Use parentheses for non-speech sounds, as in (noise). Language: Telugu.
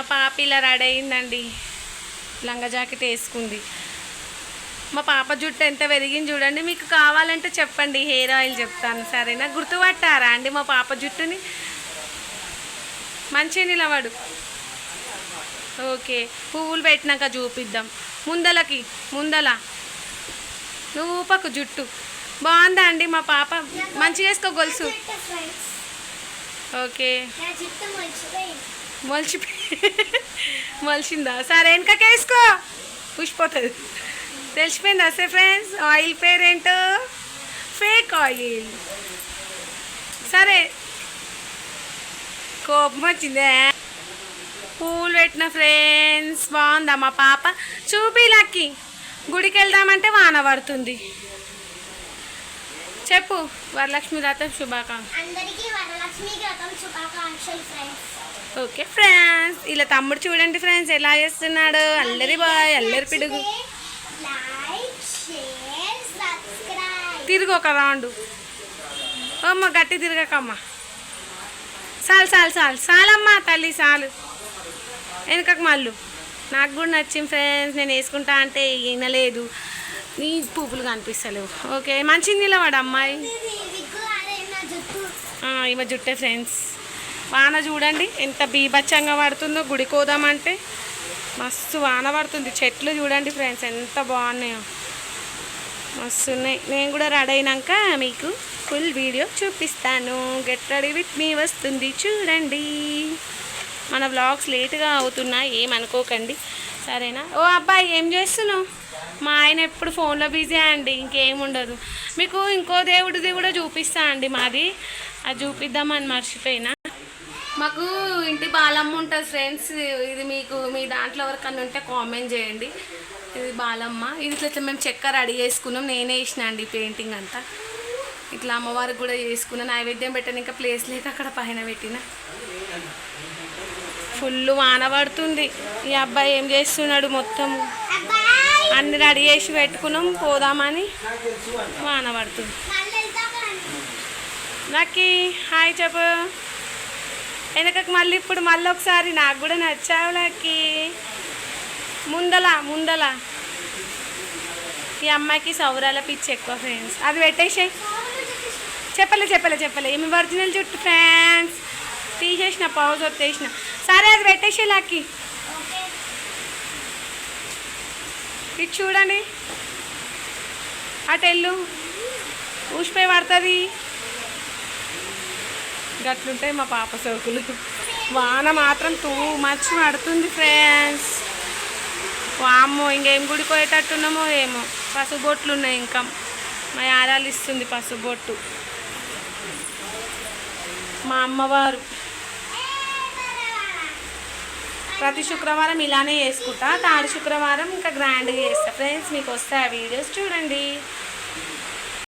మా పాప ఇలా రెడీ అయిందండి. లంగా జాకెట్ వేసుకుంది. మా పాప జుట్టు ఎంత పెరిగింది చూడండి. మీకు కావాలంటే చెప్పండి. హెయిర్ ఆయిల్ చెప్తాను. సరేనా? గుర్తుపట్టారా అండి మా పాప జుట్టుని? మంచిగా నిలబడు. ఓకే. పువ్వులు పెట్టినాక చూపిద్దాం. ముందలకి ముందల. నువ్వు ఊపకు జుట్టు. బాగుందా అండి మా పాప? మంచిగా వేసుకో గొలుసు. ఓకే. మొలిచి (laughs) మొలిచిందా? సరే వెనకకి వేసుకో. పుష్పోతుంది తెలిసిపోయిందా సరే ఫ్రెండ్స్? ఆయిల్ పేరేంటో? Fake oil. సరే. కోపం వచ్చిందే? పూలు పెట్టిన ఫ్రెండ్స్ బాగుందా? మా పాప చూపి లక్కి. గుడికి వెళ్దామంటే వాన పడుతుంది. చెప్పు వరలక్ష్మి రాత శుభాకాంక్ష అందరికీ వరలక్ష్మి వ్రతం శుభాకాంక్షలు ఫ్రెండ్స్ ఓకే ఫ్రెండ్స్ ఇలా తమ్ముడు చూడండి ఫ్రెండ్స్ ఎలా చేస్తున్నాడు? అల్లరి బాయ్ అల్లరి పిడుగు. తిరుగు ఒక రౌండ్. అమ్మ గట్టి తిరగకమ్మ. చాలు చాలు చాలు చాలమ్మా తల్లి చాలు వెనకకు మళ్ళు. నాకు కూడా నచ్చింది ఫ్రెండ్స్ నేను వేసుకుంటా అంటే వినలేదు నీ పువ్వులు కనిపిస్తలేవు. ఓకే మంచిగా నిలబడు అమ్మాయి. విగ్గు ఈమె జుట్టే ఫ్రెండ్స్ వాన చూడండి ఎంత బీభత్సంగా పడుతుందో గుడికోదామంటే మస్తు వాన పడుతుంది. చెట్లు చూడండి ఫ్రెండ్స్ ఎంత బాగున్నాయో. మస్తు ఉన్నాయి. నేను కూడా రెడీ అయినాక మీకు ఫుల్ వీడియో చూపిస్తాను. గెట్ రెడీ విత్ మీ వస్తుంది. చూడండి. మన బ్లాగ్స్ లేట్గా అవుతున్నాయి ఏమనుకోకండి. సరేనా? ఓ అబ్బాయి ఏం చేస్తున్నావు? మా ఆయన ఎప్పుడు ఫోన్లో బిజీ అండి ఇంకేం ఉండదు. మీకు ఇంకో దేవుడిది కూడా చూపిస్తా అండి మాది. అది చూపిద్దామని మర్చిపోయినా. మాకు ఇంటి బాలమ్మ ఉంటుంది ఫ్రెండ్స్. ఇది మీకు మీ దాంట్లో ఎవరికన్నా ఉంటే కామెంట్ చేయండి. ఇది బాలమ్మ. ఇది ఇట్లా మేము చెక్క రెడీ చేసుకున్నాం. నేనే వేసిన అండి పెయింటింగ్ అంతా. ఇట్లా అమ్మవారికి కూడా చేసుకున్నా. నైవేద్యం పెట్టాను. ఇంకా ప్లేస్ లేక అక్కడ పైన పెట్టిన. ఫుల్ వాన పడుతుంది. ఈ అబ్బాయి ఏం చేస్తున్నాడు మొత్తం? అన్ని రెడీ చేసి పెట్టుకున్నాం. పోదామని. వాన పడుతుంది. లక్కీ హాయ్ చెప్పు. వెనకకి మళ్ళీ ఇప్పుడు మళ్ళీ ఒకసారి నాకు కూడా నచ్చావు లక్కీ. ముందల ముందల. ఈ అమ్మాయికి సౌరాల పిచ్చి ఎక్కువ ఫ్రెండ్స్ అది పెట్టేసాయి. చెప్పలే చెప్పలే చెప్పలే. ఏమి ఒరిజినల్ జుట్టు ఫ్రెండ్స్ తీసేసిన పౌజ్ వచ్చేసిన సరే అది పెట్టేసే లక్కీ. ఇది చూడండి. అటు వెళ్ళు. ఊసిపోయి పడుతుంది. గట్లుంటాయి మా పాప సోకులు వాన మాత్రం టూ మచ్ పడుతుంది ఫ్రెండ్స్ వామ్మో ఇంకేం గుడిపోయేటట్టున్నామో ఏమో. పసుబొట్లు ఉన్నాయి ఇంకా. మా యారాలు ఇస్తుంది పసుబొట్టు. మా అమ్మవారు. ప్రతి శుక్రవారం ఇలానే చేసుకుంటా. తాడు శుక్రవారం ఇంకా గ్రాండ్గా చేస్తా. ఫ్రెండ్స్ మీకు వస్తాయి ఆ వీడియోస్ చూడండి.